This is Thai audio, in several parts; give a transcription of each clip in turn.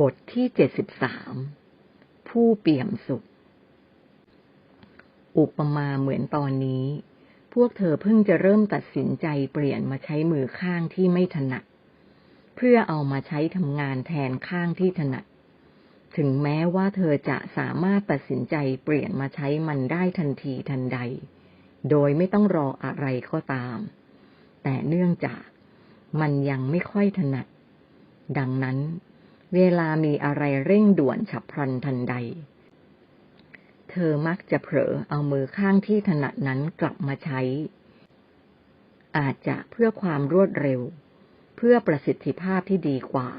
บทที่เจ็ดสิบสามผู้เปี่ยมสุข อุปมาเหมือนตอนนี้ พวกเธอเพิ่งจะเริ่มตัดสินใจเปลี่ยนมาใช้มือข้างที่ไม่ถนัด เพื่อเอามาใช้ทำงานแทนข้างที่ถนัด ถึงแม้ว่าเธอจะสามารถตัดสินใจเปลี่ยนมาใช้มันได้ทันทีทันใด โดยไม่ต้องรออะไรก็ตาม แต่เนื่องจากมันยังไม่ค่อยถนัด ดังนั้น เวลามีอะไรเร่งด่วนฉับพลันทันใด เธอมักจะเผลอเอามือข้างที่ถนัดนั้นกลับมาใช้ อาจจะเพื่อความรวดเร็ว เพื่อประสิทธิภาพที่ดีกว่า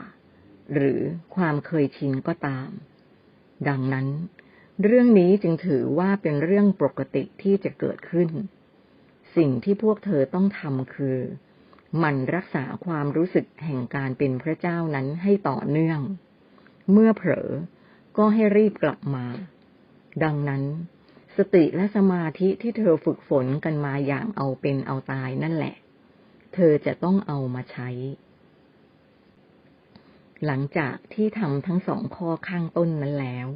หรือความเคยชินก็ตาม ดังนั้น เรื่องนี้จึงถือว่าเป็นเรื่องปกติที่จะเกิดขึ้น สิ่งที่พวกเธอต้องทำคือ มันรักษาความรู้สึกแห่งการเป็นพระเจ้านั้นให้ต่อเนื่อง เมื่อเผลอ ก็ให้รีบกลับมา ดังนั้น สติและสมาธิที่เธอฝึกฝนกันมาอย่างเอาเป็นเอาตายนั่นแหละ เธอจะต้องเอามาใช้ หลังจากที่ทำทั้งสองข้อข้างต้นนั้นแล้ว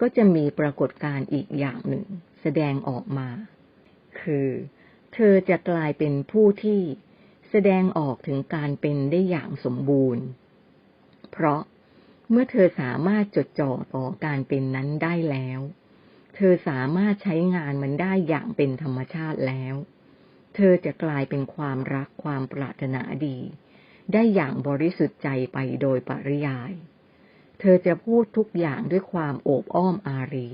ก็จะมีปรากฏการณ์อีกอย่างหนึ่ง แสดงออกมา คือ เธอจะกลายเป็นผู้ที่ แสดงออกถึงการเป็นได้อย่างสมบูรณ์ เพราะเมื่อเธอสามารถจดจ่อต่อการเป็นนั้นได้แล้ว เธอสามารถใช้งานมันได้อย่างเป็นธรรมชาติแล้ว เธอจะกลายเป็นความรักความปรารถนาดี ได้อย่างบริสุทธิ์ใจไปโดยปริยาย เธอจะพูดทุกอย่างด้วยความโอบอ้อมอารี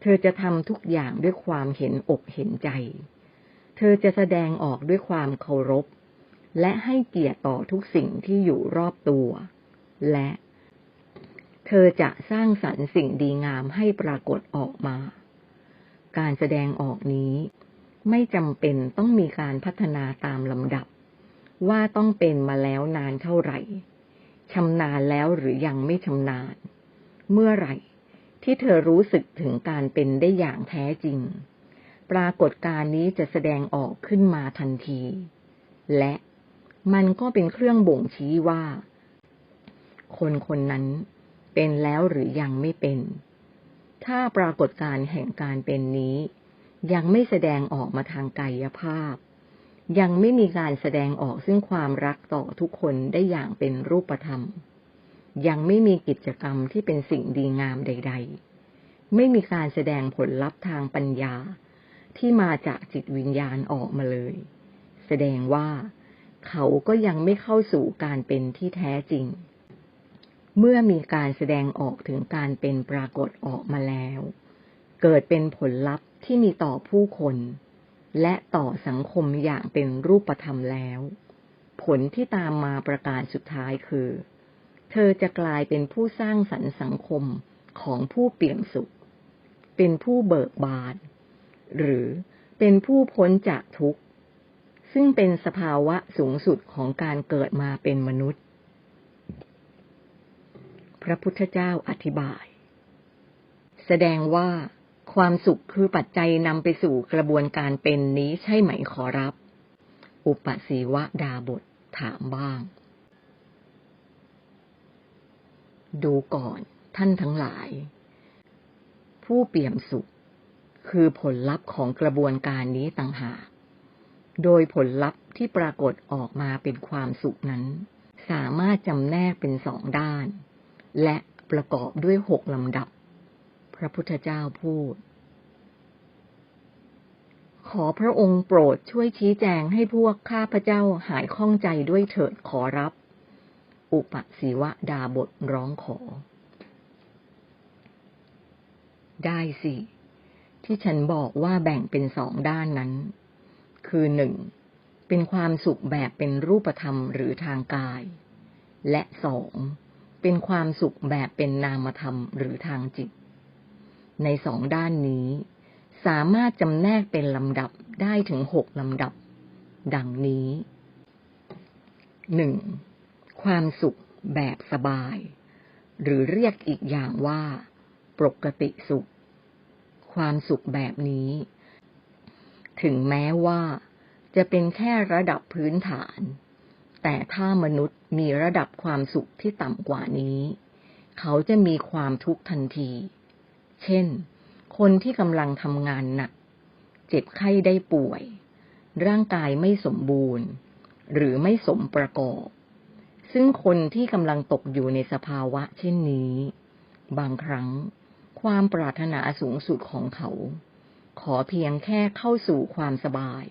เธอจะทำทุกอย่างด้วยความเห็นอกเห็นใจ เธอจะแสดงออกด้วยความเคารพ และให้เกียรติต่อทุกสิ่งที่อยู่รอบตัว และ เธอจะสร้างสรรค์สิ่งดีงามให้ปรากฏออกมา การแสดงออกนี้ ไม่จำเป็นต้องมีการพัฒนาตามลำดับ ว่าต้องเป็นมาแล้วนานเท่าไหร่ชำนาญแล้วหรือยังไม่ชำนาญ เมื่อไหร่ที่เธอรู้สึกถึงการเป็นได้อย่างแท้จริง ปรากฏการนี้จะแสดงออกขึ้นมาทันที และ มันก็เป็นเครื่องบ่งชี้ว่า คนคนนั้นเป็นแล้วหรือยังไม่เป็น ถ้าปรากฏการแห่งการเป็นนี้ ยังไม่แสดงออกมาทางกายภาพ ยังไม่มีการแสดงออกซึ่งความรักต่อทุกคนได้อย่างเป็นรูปธรรม ยังไม่มีกิจกรรมที่เป็นสิ่งดีงามใด ๆ ไม่มีการแสดงผลลัพธ์ทางปัญญาที่มาจากจิตวิญญาณออกมาเลย แสดงว่า เขาก็ยังไม่เข้าสู่การเป็นที่แท้จริง เมื่อมีการแสดงออกถึงการเป็นปรากฏออกมาแล้ว เกิดเป็นผลลัพธ์ที่มีต่อผู้คน และต่อสังคมอย่างเป็นรูปธรรมแล้ว ผลที่ตามมาประการสุดท้ายคือ เธอจะกลายเป็นผู้สร้างสรรค์สังคมของผู้เปี่ยมสุข เป็นผู้เบิกบาน หรือเป็นผู้พ้นจากทุกข์ ซึ่งเป็นสภาวะสูงสุดของการเกิดมาเป็นมนุษย์ พระพุทธเจ้าอธิบาย แสดงว่าความสุขคือปัจจัยนำไปสู่กระบวนการเป็นนี้ใช่ไหมขอรับ อุปสีวะดาบทถามบ้าง ดูก่อนท่านทั้งหลาย ผู้เปี่ยมสุข คือผลลัพธ์ของกระบวนการนี้ต่างหาก โดยผลลัพธ์ที่ปรากฏออกมาเป็นความสุขนั้น สามารถจำแนกเป็นสองด้าน และประกอบด้วยหกลำดับ พระพุทธเจ้าพูด ขอพระองค์โปรดช่วยชี้แจงให้พวกข้าพเจ้าหายข้องใจด้วยเถิดขอรับ อุปสีวะดาบทร้องขอ ได้สิ ที่ฉันบอกว่าแบ่งเป็นสองด้านนั้น คือหนึ่งเป็นความสุขแบบเป็นรูปธรรมหรือทางกาย และสองเป็นความสุขแบบเป็นนามธรรมหรือทางจิต ในสองด้านนี้ สามารถจำแนกเป็นลำดับได้ถึงหกลำดับ ดังนี้หนึ่งความสุขแบบสบาย หรือเรียกอีกอย่างว่า ปกติสุข ความสุขแบบนี้ ถึงแม้ว่าจะเป็นแค่ระดับพื้นฐาน แต่ถ้ามนุษย์มีระดับความสุขที่ต่ำกว่านี้ เขาจะมีความทุกข์ทันที เช่น คนที่กำลังทำงานหนัก เจ็บไข้ได้ป่วย ร่างกายไม่สมบูรณ์ หรือไม่สมประกอบ ซึ่งคนที่กำลังตกอยู่ในสภาวะเช่นนี้ บางครั้งความปรารถนาสูงสุดของเขา ขอเพียงแค่เข้าสู่ความสบาย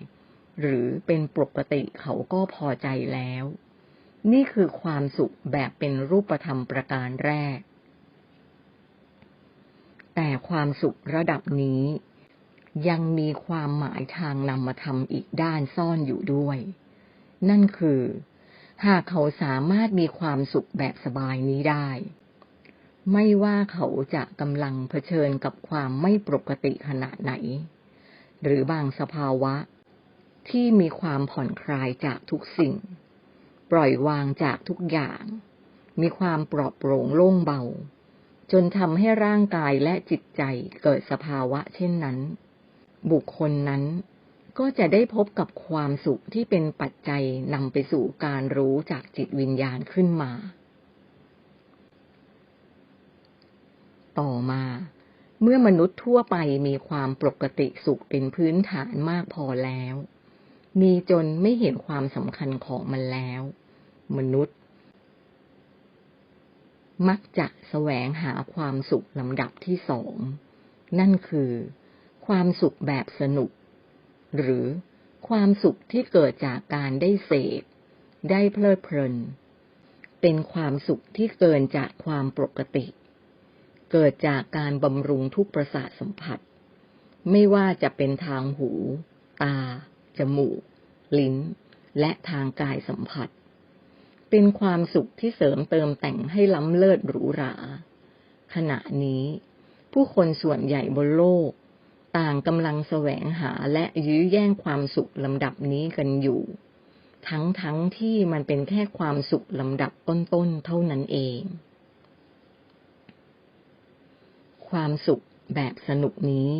หรือเป็นปกติเขาก็พอใจแล้ว นี่คือความสุขแบบเป็นรูปธรรมประการแรก แต่ความสุขระดับนี้ ยังมีความหมายทางนำมาทำอีกด้านซ่อนอยู่ด้วย นั่นคือ หากเขาสามารถมีความสุขแบบสบายนี้ได้ ไม่ว่าเขาจะกำลังเผชิญกับความไม่ปกติขนาดไหน หรือบางสภาวะ ที่มีความผ่อนคลายจากทุกสิ่ง ปล่อยวางจากทุกอย่าง มีความปลอดโปร่งโล่งเบา จนทำให้ร่างกายและจิตใจเกิดสภาวะเช่นนั้น บุคคลนั้นก็จะได้พบกับความสุขที่เป็นปัจจัยนำไปสู่การรู้จากจิตวิญญาณขึ้นมา ต่อมา เมื่อมนุษย์ทั่วไปมีความปกติสุขเป็นพื้นฐานมากพอแล้ว มีจนไม่เห็นความสำคัญของมันแล้ว มนุษย์ มักจะแสวงหาความสุขลำดับที่สอง นั่นคือ ความสุขแบบสนุก หรือความสุขที่เกิดจากการได้เสพได้เพลิดเพลิน เป็นความสุขที่เกินจากความปกติ เกิดจากการบำรุงทุกประสาทสัมผัส ไม่ว่าจะเป็นทางหู ตา จมูก ลิ้น และทางกายสัมผัส เป็นความสุขที่เสริมเติมแต่งให้ล้ำเลิศหรูหรา ขณะนี้ ผู้คนส่วนใหญ่บนโลก ต่างกำลังแสวงหาและยื้อแย่งความสุขลำดับนี้กันอยู่ ทั้งทั้งที่มันเป็นแค่ความสุขลำดับต้นๆเท่านั้นเอง ความสุขแบบสนุกนี้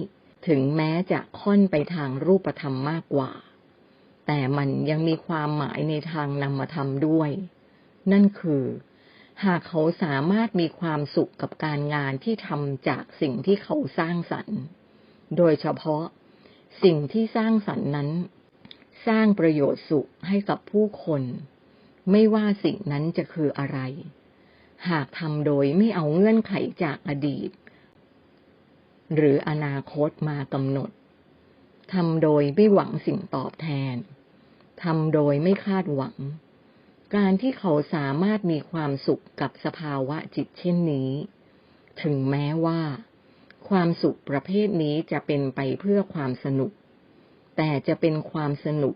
ถึงแม้จะค่อนไปทางรูปธรรมมากกว่า แต่มันยังมีความหมายในทางนามธรรมด้วย นั่นคือ หากเขาสามารถมีความสุขกับการงานที่ทำจากสิ่งที่เขาสร้างสรรค์ โดยเฉพาะสิ่งที่สร้างสรรค์นั้น สร้างประโยชน์สุขให้กับผู้คน ไม่ว่าสิ่งนั้นจะคืออะไร หากทำโดยไม่เอาเงื่อนไขจากอดีต หรืออนาคตมากำหนดทำโดยไม่หวังสิ่งตอบแทนทำโดยไม่คาดหวัง การที่เขาสามารถมีความสุขกับสภาวะจิตเช่นนี้ ถึงแม้ว่า ความสุขประเภทนี้จะเป็นไปเพื่อความสนุก แต่จะเป็นความสนุก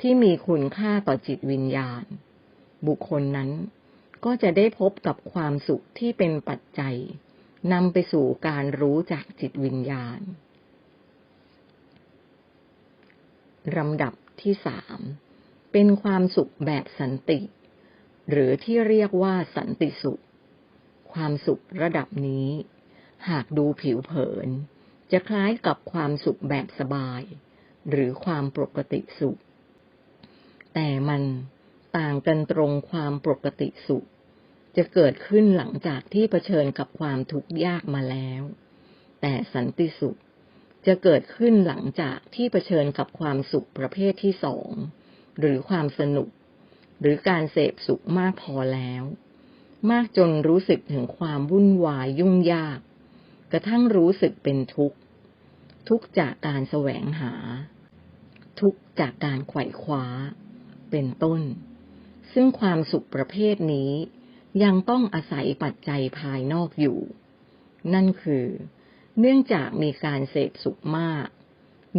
ที่มีคุณค่าต่อจิตวิญญาณ บุคคลนั้นก็จะได้พบกับความสุขที่เป็นปัจจัย นำไปสู่การรู้จากจิตวิญญาณลำดับที่สามเป็นความสุขแบบสันติ หรือที่เรียกว่าสันติสุข ความสุขระดับนี้ หากดูผิวเผิน จะคล้ายกับความสุขแบบสบาย หรือความปกติสุข แต่มันต่างกันตรงความปกติสุข จะเกิดขึ้นหลังจากที่เผชิญกับความทุกข์ยากมาแล้ว แต่สันติสุขจะเกิดขึ้นหลังจากที่เผชิญกับความสุขประเภทที่สอง หรือความสนุก หรือการเสพสุขมากพอแล้ว มากจนรู้สึกถึงความวุ่นวายยุ่งยาก กระทั่งรู้สึกเป็นทุกข์ ทุกจากการแสวงหา ทุกจากการไขว่คว้า เป็นต้น ซึ่งความสุขประเภทนี้ ยังต้องอาศัยปัจจัยภายนอกอยู่ นั่นคือ เนื่องจากมีการเสพสุขมาก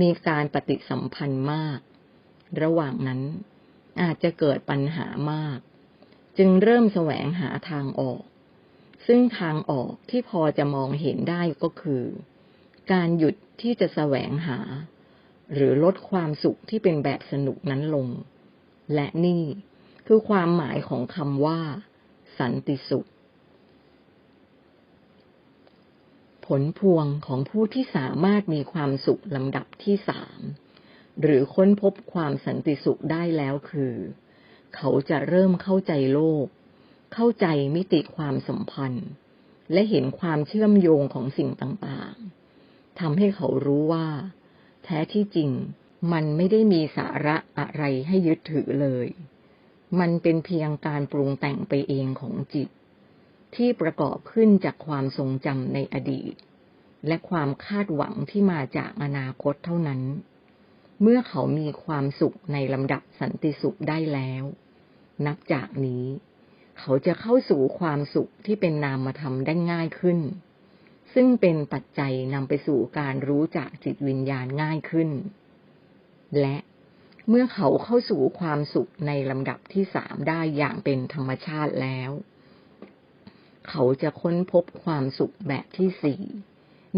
มีการปฏิสัมพันธ์มาก ระหว่างนั้นอาจจะเกิดปัญหามาก จึงเริ่มแสวงหาทางออก ซึ่งทางออกที่พอจะมองเห็นได้ก็คือ การหยุดที่จะแสวงหา หรือลดความสุขที่เป็นแบบสนุกนั้นลง และนี่คือความหมายของคำว่า สันติสุข ผลพวงของผู้ที่สามารถมีความสุขลำดับที่สามหรือค้นพบความสันติสุขได้แล้วคือ เขาจะเริ่มเข้าใจโลก เข้าใจมิติความสัมพันธ์ และเห็นความเชื่อมโยงของสิ่งต่างๆทำให้เขารู้ว่า แท้ที่จริงมันไม่ได้มีสาระอะไรให้ยึดถือเลย มันเป็นเพียงการปรุงแต่งไปเองของจิต ที่ประกอบขึ้นจากความทรงจำในอดีต และความคาดหวังที่มาจากอนาคตเท่านั้น เมื่อเขามีความสุขในลำดับสันติสุขได้แล้ว นับจากนี้ เขาจะเข้าสู่ความสุขที่เป็นนามธรรมได้ง่ายขึ้น ซึ่งเป็นปัจจัยนำไปสู่การรู้จากจิตวิญญาณง่ายขึ้น และ เมื่อเขาเข้าสู่ความสุขในลำดับที่สามได้อย่างเป็นธรรมชาติแล้ว เขาจะค้นพบความสุขแบบที่สี่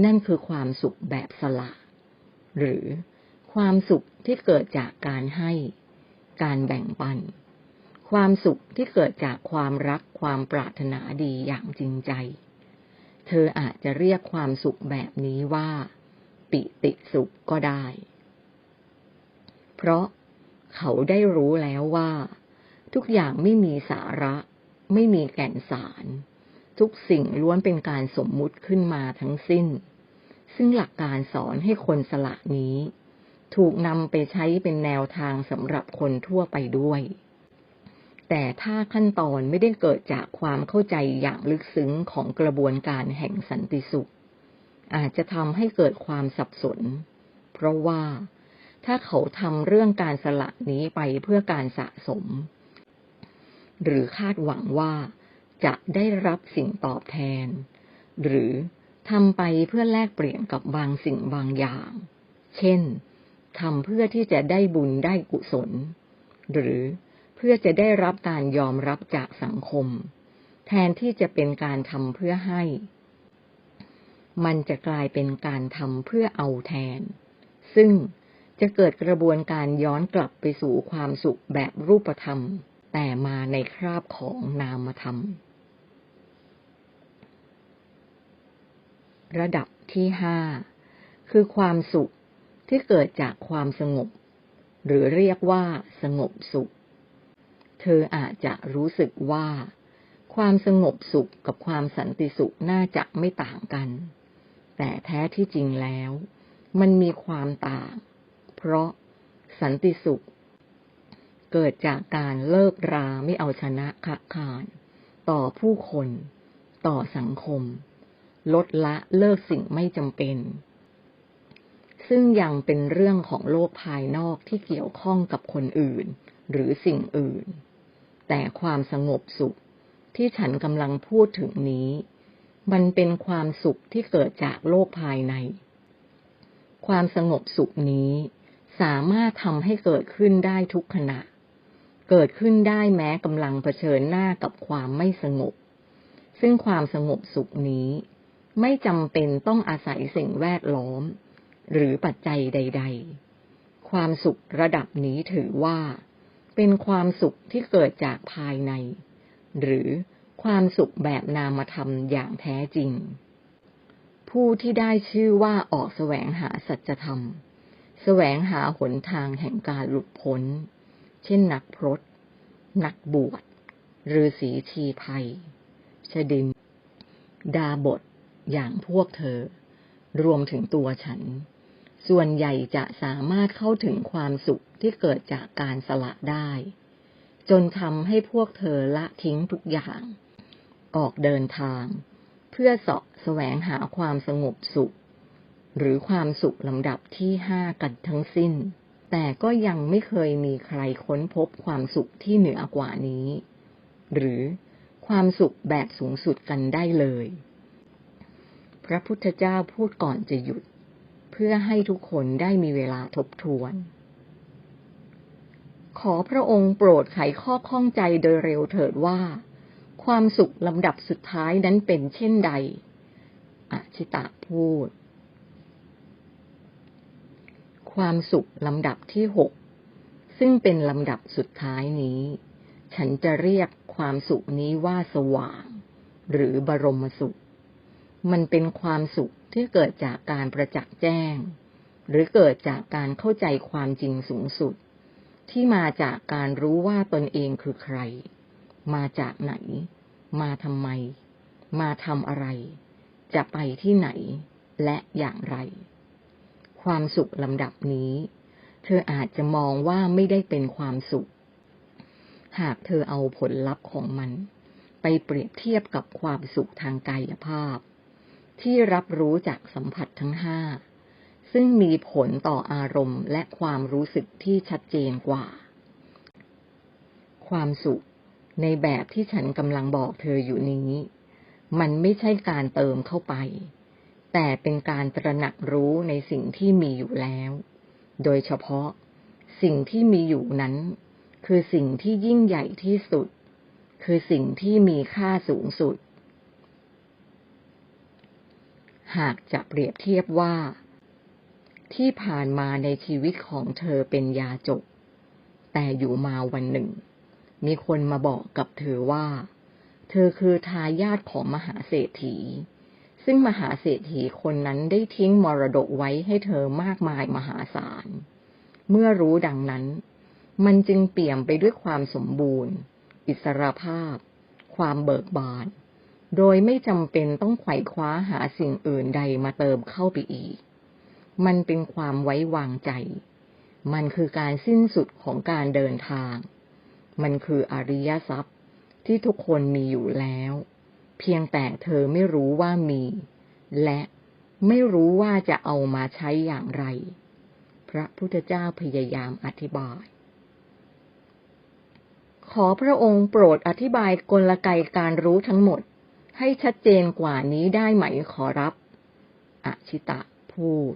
นั่นคือความสุขแบบสละ หรือความสุขที่เกิดจากการให้ การแบ่งปัน ความสุขที่เกิดจากความรักความปรารถนาดีอย่างจริงใจ เธออาจจะเรียกความสุขแบบนี้ว่า ปิติสุขก็ได้ ราะเขาได้รู้แล้วว่า ทุกอย่างไม่มีสาระ ไม่มีแก่นสาร ทุกสิ่งล้วนเป็นการสมมุติขึ้นมาทั้งสิ้น ซึ่งหลักการสอนให้คนสละนี้ ถูกนำไปใช้เป็นแนวทางสำหรับคนทั่วไปด้วย แต่ถ้าขั้นตอนไม่ได้เกิดจากความเข้าใจอย่างลึกซึ้งของกระบวนการแห่งสันติสุข อาจจะทำให้เกิดความสับสน เพราะว่า ถ้าเขาทำเรื่องการสละนี้ไปเพื่อการสะสม หรือคาดหวังว่าจะได้รับสิ่งตอบแทน หรือทำไปเพื่อแลกเปลี่ยนกับบางสิ่งบางอย่าง เช่นทำเพื่อที่จะได้บุญได้กุศล หรือเพื่อจะได้รับการยอมรับจากสังคม แทนที่จะเป็นการทำเพื่อให้ มันจะกลายเป็นการทำเพื่อเอาแทน ซึ่ง จะเกิดกระบวนการย้อนกลับไปสู่ความสุขแบบรูปธรรม แต่มาในคราบของนามธรรม ระดับที่ห้าคือความสุขที่เกิดจากความสงบ หรือเรียกว่าสงบสุข เธออาจจะรู้สึกว่า ความสงบสุขกับความสันติสุขน่าจะไม่ต่างกัน แต่แท้ที่จริงแล้ว มันมีความต่าง เพราะสันติสุข เกิดจากการเลิกราไม่เอาชนะขักขาน ต่อผู้คน ต่อสังคม ลดละเลิกสิ่งไม่จำเป็น ซึ่งยังเป็นเรื่องของโลกภายนอกที่เกี่ยวข้องกับคนอื่น หรือสิ่งอื่น แต่ความสงบสุขที่ฉันกำลังพูดถึงนี้ มันเป็นความสุขที่เกิดจากโลกภายใน ความสงบสุขนี้ สามารถทำให้เกิดขึ้นได้ทุกขณะ เกิดขึ้นได้แม้กำลังเผชิญหน้ากับความไม่สงบ ซึ่งความสงบสุขนี้ ไม่จำเป็นต้องอาศัยสิ่งแวดล้อม หรือปัจจัยใด ๆ ความสุขระดับนี้ถือว่า เป็นความสุขที่เกิดจากภายใน หรือความสุขแบบนามธรรมอย่างแท้จริง ผู้ที่ได้ชื่อว่าออกแสวงหาสัจธรรม แสวงหาหนทางแห่งการหลุดพ้น เช่นนักพรต นักบวชฤาษีชีภัย ชดิน ดาบท อย่างพวกเธอ รวมถึงตัวฉัน ส่วนใหญ่จะสามารถเข้าถึงความสุขที่เกิดจากการสละได้ จนทำให้พวกเธอละทิ้งทุกอย่าง ออกเดินทาง เพื่อเสาะแสวงหาความสงบสุข หรือความสุขลำดับที่ห้ากันทั้งสิ้น แต่ก็ยังไม่เคยมีใครค้นพบความสุขที่เหนือกว่านี้ หรือความสุขแบบสูงสุดกันได้เลย พระพุทธเจ้าพูดก่อนจะหยุด เพื่อให้ทุกคนได้มีเวลาทบทวน ขอพระองค์โปรดไขข้อข้องใจโดยเร็วเถิดว่า ความสุขลำดับสุดท้ายนั้นเป็นเช่นใด อชิตะพูด ความสุขลำดับที่หกซึ่งเป็นลำดับสุดท้ายนี้ ฉันจะเรียกความสุขนี้ว่าสว่าง หรือบรมสุข มันเป็นความสุขที่เกิดจากการประจักษ์แจ้ง หรือเกิดจากการเข้าใจความจริงสูงสุด ที่มาจากการรู้ว่าตนเองคือใคร มาจากไหน มาทำไม มาทำอะไร จะไปที่ไหน และอย่างไร ความสุขลำดับนี้ เธออาจจะมองว่าไม่ได้เป็นความสุข หากเธอเอาผลลัพธ์ของมัน ไปเปรียบเทียบกับความสุขทางกายภาพ ที่รับรู้จากสัมผัสทั้งห้าซึ่งมีผลต่ออารมณ์และความรู้สึกที่ชัดเจนกว่า ความสุขในแบบที่ฉันกำลังบอกเธออยู่นี้ มันไม่ใช่การเติมเข้าไป แต่เป็นการตระหนักรู้ในสิ่งที่มีอยู่แล้ว โดยเฉพาะ สิ่งที่มีอยู่นั้น คือสิ่งที่ยิ่งใหญ่ที่สุด คือสิ่งที่มีค่าสูงสุด หากจะเปรียบเทียบว่า ที่ผ่านมาในชีวิตของเธอเป็นยาจก แต่อยู่มาวันหนึ่ง มีคนมาบอกกับเธอว่า เธอคือทายาทของมหาเศรษฐี ซึ่งมหาเศรษฐีคนนั้นได้ทิ้งมรดกไว้ให้เธอมากมายมหาศาล เมื่อรู้ดังนั้น มันจึงเปี่ยมไปด้วยความสมบูรณ์ อิสรภาพ ความเบิกบาน โดยไม่จำเป็นต้องไขว่คว้าหาสิ่งอื่นใดมาเติมเข้าไปอีก มันเป็นความไว้วางใจ มันคือการสิ้นสุดของการเดินทาง มันคืออริยทรัพย์ที่ทุกคนมีอยู่แล้ว เพียงแต่เธอไม่รู้ว่ามี และไม่รู้ว่าจะเอามาใช้อย่างไร พระพุทธเจ้าพยายามอธิบาย ขอพระองค์โปรดอธิบายกลไกการรู้ทั้งหมด ให้ชัดเจนกว่านี้ได้ไหมขอรับ อชิตะพูด